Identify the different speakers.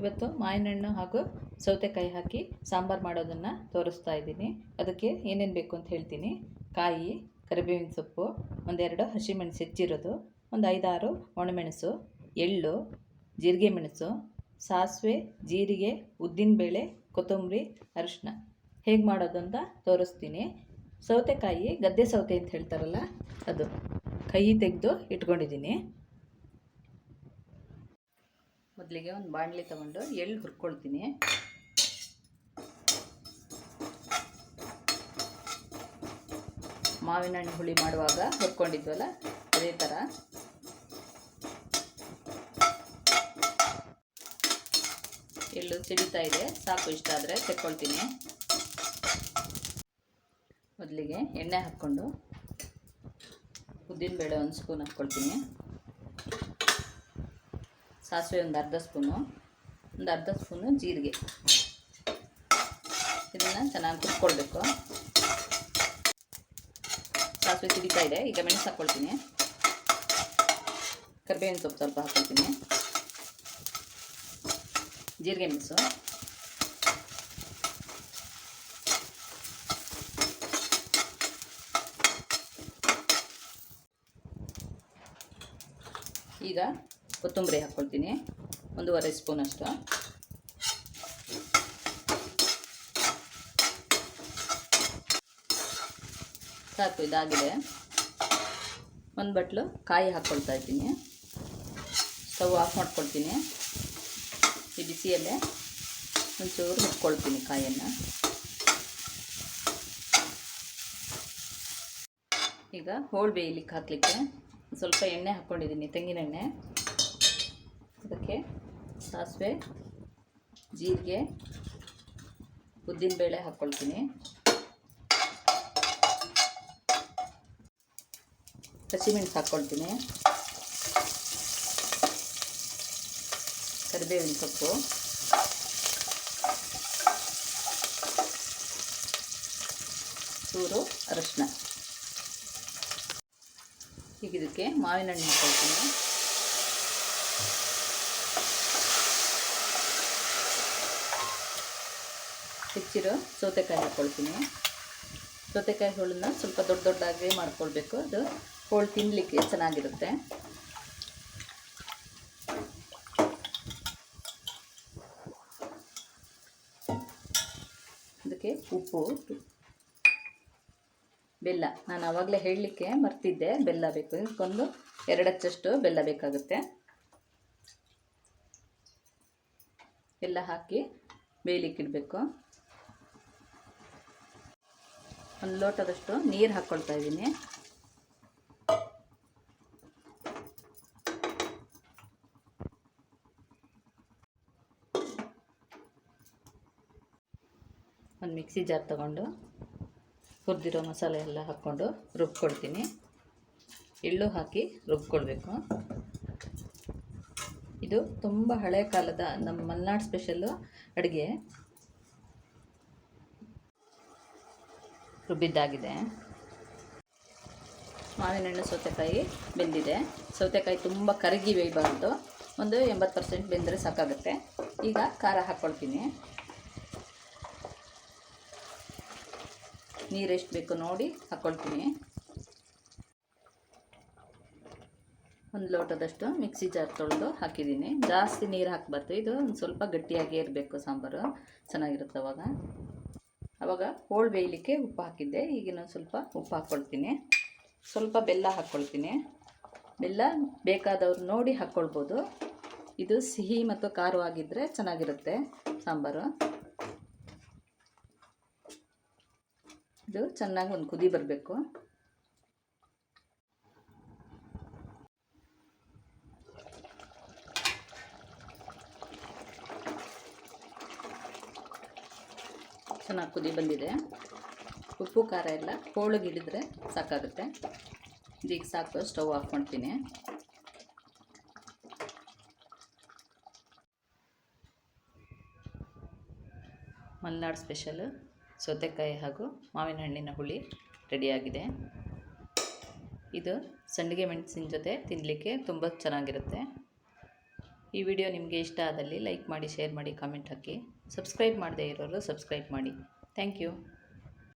Speaker 1: ಇವತ್ತು ಮಾವಿನ ಹಣ್ಣು ಹಾಗೂ ಸೌತೆಕಾಯಿ ಹಾಕಿ ಸಾಂಬಾರು ಮಾಡೋದನ್ನು ತೋರಿಸ್ತಾ ಇದ್ದೀನಿ. ಅದಕ್ಕೆ ಏನೇನು ಬೇಕು ಅಂತ ಹೇಳ್ತೀನಿ. ಕಾಯಿ, ಕರಿಬೇವಿನ ಸೊಪ್ಪು, ಒಂದೆರಡು ಹಸಿಮೆಣಸು ಹೆಚ್ಚಿರೋದು, ಒಂದು ಐದಾರು ಒಣಮೆಣಸು, ಎಳ್ಳು, ಜೀರಿಗೆ ಮೆಣಸು, ಸಾಸಿವೆ, ಜೀರಿಗೆ ಉದ್ದಿನಬೇಳೆ ಕೊತ್ತಂಬರಿ ಅರಿಶಿನ ಹೇಗೆ ಮಾಡೋದು ಅಂತ ತೋರಿಸ್ತೀನಿ. ಸೌತೆಕಾಯಿ ಗದ್ದೆ ಸೌತೆ ಅಂತ ಹೇಳ್ತಾರಲ್ಲ ಅದು. ಕೈ ತೆಗೆದು ಇಟ್ಕೊಂಡಿದ್ದೀನಿ. ಮೊದಲಿಗೆ ಒಂದು ಬಾಣಲಿ ತಗೊಂಡು ಎಳ್ಳು ಹುರ್ಕೊಳ್ತೀನಿ. ಮಾವಿನ ಹಣ್ಣು ಹುಳಿ ಮಾಡುವಾಗ ಹುರ್ಕೊಂಡಿದ್ವಲ್ಲ, ಅದೇ ಥರ ಎಳ್ಳು ಸಿಡಿತಾ ಇದೆ, ಸಾಕು ಇಷ್ಟ ಆದರೆ ತೆಕ್ಕೊಳ್ತೀನಿ. ಮೊದಲಿಗೆ ಎಣ್ಣೆ ಹಾಕ್ಕೊಂಡು ಉದ್ದಿನಬೇಳೆ ಒಂದು ಸ್ಪೂನ್ ಹಾಕ್ಕೊಳ್ತೀನಿ. ಸಾಸಿವೆ ಒಂದು ಅರ್ಧ ಸ್ಪೂನು, ಒಂದು ಅರ್ಧ ಸ್ಪೂನು ಜೀರಿಗೆ. ಇದನ್ನು ಚೆನ್ನಾಗಿ ಕುಟ್ಕೊಳ್ಬೇಕು. ಸಾಸಿವೆ ಸಿಡಿತಾ ಇದೆ, ಈಗ ಮೆಣಸು ಹಾಕ್ಕೊಳ್ತೀನಿ ಕರಿಬೇವಿನ ಸೊಪ್ಪು ಸ್ವಲ್ಪ ಹಾಕ್ಕೊಳ್ತೀನಿ ಜೀರಿಗೆ ಮೆಣಸು. ಈಗ ಕೊತ್ತಂಬರಿ ಹಾಕ್ಕೊಳ್ತೀನಿ ಒಂದೂವರೆ ಸ್ಪೂನ್ ಅಷ್ಟು. ಸಾಕು, ಇದಾಗಿದೆ. ಒಂದು ಬಟ್ಲು ಕಾಯಿ ಹಾಕ್ಕೊಳ್ತಾ ಇದ್ದೀನಿ. ಸ್ಟವ್ ಆಫ್ ಮಾಡ್ಕೊಳ್ತೀನಿ. ಈ ಬಿಸಿಯಲ್ಲೇ ಒಂಚೂರು ಮುಟ್ಕೊಳ್ತೀನಿ ಕಾಯನ್ನು. ಈಗ ಹೋಳು ಬೇಯಲಿಕ್ಕೆ ಹಾಕಲಿಕ್ಕೆ ಸ್ವಲ್ಪ ಎಣ್ಣೆ ಹಾಕ್ಕೊಂಡಿದ್ದೀನಿ ತೆಂಗಿನ ಎಣ್ಣೆ ಅದಕ್ಕೆ ಸಾಸಿವೆ, ಜೀರಿಗೆ ಉದ್ದಿನಬೇಳೆ ಹಾಕ್ಕೊಳ್ತೀನಿ. ಹಸಿಮೆಣಸು ಹಾಕ್ಕೊಳ್ತೀನಿ. ಕರಿಬೇವಿನ ಸೊಪ್ಪು. ಚೂರು ಅರಶಿನ. ಈಗ ಇದಕ್ಕೆ ಮಾವಿನ ಹಣ್ಣು ಹಾಕ್ಕೊಳ್ತೀನಿ. ಹೆಚ್ಚಿರೋ ಸೌತೆಕಾಯಿ ಹಾಕ್ಕೊಳ್ತೀನಿ. ಸೌತೆಕಾಯಿ ಹೋಳನ್ನ ಸ್ವಲ್ಪ ದೊಡ್ಡ ದೊಡ್ಡದಾಗಿ ಮಾಡ್ಕೊಳ್ಬೇಕು. ಅದು ಹೋಳು ತಿನ್ನಲಿಕ್ಕೆ ಚೆನ್ನಾಗಿರುತ್ತೆ. ಅದಕ್ಕೆ ಉಪ್ಪು ಬೆಲ್ಲ. ನಾನು ಆವಾಗಲೇ ಹೇಳಲಿಕ್ಕೆ ಮರ್ತಿದ್ದೆ. ಬೆಲ್ಲ ಬೇಕು. ಇದಕ್ಕೊಂದು ಎರಡು ಹಚ್ಚಷ್ಟು ಬೆಲ್ಲ ಬೇಕಾಗುತ್ತೆ. ಎಲ್ಲ ಹಾಕಿ ಬೇಯಲಿಕ್ಕೆ ಇಡಬೇಕು ಒಂದು ಲೋಟದಷ್ಟು ನೀರು ಹಾಕ್ಕೊಳ್ತಾ ಇದ್ದೀನಿ. ಒಂದು ಮಿಕ್ಸಿ ಜಾರ್ ತಗೊಂಡು ಹುರಿದಿರೋ ಮಸಾಲೆ ಎಲ್ಲ ಹಾಕ್ಕೊಂಡು ರುಬ್ಕೊಳ್ತೀನಿ. ಎಳ್ಳು ಹಾಕಿ ರುಬ್ಕೊಳ್ಬೇಕು. ಇದು ತುಂಬ ಹಳೆ ಕಾಲದ ನಮ್ಮ ಮಲೆನಾಡು ಸ್ಪೆಷಲ್ಲು ಅಡುಗೆ. ರುಬ್ಬಿದ್ದಾಗಿದೆ. ಮಾವಿನ ಹಣ್ಣು ಸೌತೆಕಾಯಿ ಬೆಂದಿದೆ. ಸೌತೆಕಾಯಿ ತುಂಬ ಕರಗಿ ಬೇಯಬಾರ್ದು. ಒಂದು ಎಂಬತ್ತು ಪರ್ಸೆಂಟ್ ಬೆಂದರೆ ಸಾಕಾಗುತ್ತೆ. ಈಗ ಖಾರ ಹಾಕ್ಕೊಳ್ತೀನಿ ನೀರು ಎಷ್ಟು ಬೇಕು ನೋಡಿ ಹಾಕ್ಕೊಳ್ತೀನಿ ಒಂದು ಲೋಟದಷ್ಟು ಮಿಕ್ಸಿ ಜಾರ್ ತೊಳೆದು ಹಾಕಿದ್ದೀನಿ. ಜಾಸ್ತಿ ನೀರು ಹಾಕಬಾರ್ದು. ಇದು ಒಂದು ಸ್ವಲ್ಪ ಗಟ್ಟಿಯಾಗೇ ಇರಬೇಕು ಸಾಂಬಾರು. ಚೆನ್ನಾಗಿರುತ್ತೆ ಅವಾಗ. ಆವಾಗ ಹೋಳು ಬೇಯಲಿಕ್ಕೆ ಉಪ್ಪು ಹಾಕಿದ್ದೆ. ಈಗ ಈಗಿನ ಸ್ವಲ್ಪ ಉಪ್ಪು ಹಾಕ್ಕೊಳ್ತೀನಿ. ಸ್ವಲ್ಪ ಬೆಲ್ಲ ಹಾಕ್ಕೊಳ್ತೀನಿ. ಬೆಲ್ಲ ಬೇಕಾದವ್ರು ನೋಡಿ ಹಾಕ್ಕೊಳ್ಬೋದು. ಇದು ಸಿಹಿ ಮತ್ತು ಖಾರವಾಗಿದ್ದರೆ ಚೆನ್ನಾಗಿರುತ್ತೆ ಸಾಂಬಾರು. ಇದು ಚೆನ್ನಾಗಿ ಒಂದು ಕುದಿ ಬರಬೇಕು. ಚೆನ್ನಾಗಿ ಕುದಿ ಬಂದಿದೆ. ಉಪ್ಪು, ಖಾರ ಎಲ್ಲ ಹೋಳಿಗಿಡಿದ್ರೆ ಸಾಕಾಗುತ್ತೆ. ಈಗ ಸಾಕು, ಸ್ಟವ್ ಆಫ್ ಮಾಡ್ತೀನಿ ಮಲೆನಾಡು ಸ್ಪೆಷಲ್ ಸೌತೆಕಾಯಿ ಹಾಗೂ ಮಾವಿನ ಹಣ್ಣಿನ ಹುಳಿ ರೆಡಿಯಾಗಿದೆ ಇದು ಸಂಡಿಗೆ ಮೆಣಸಿನ ಜೊತೆ ತಿನ್ನಲಿಕ್ಕೆ ತುಂಬ ಚೆನ್ನಾಗಿರುತ್ತೆ. ಈ ವಿಡಿಯೋ ನಿಮಗೆ ಇಷ್ಟ ಆದಲ್ಲಿ ಲೈಕ್ ಮಾಡಿ, ಶೇರ್ ಮಾಡಿ ಕಾಮೆಂಟ್ ಹಾಕಿ. ಸಬ್ಸ್ಕ್ರೈಬ್ ಮಾಡದೇ ಇರೋರು ಸಬ್ಸ್ಕ್ರೈಬ್ ಮಾಡಿ. Thank you.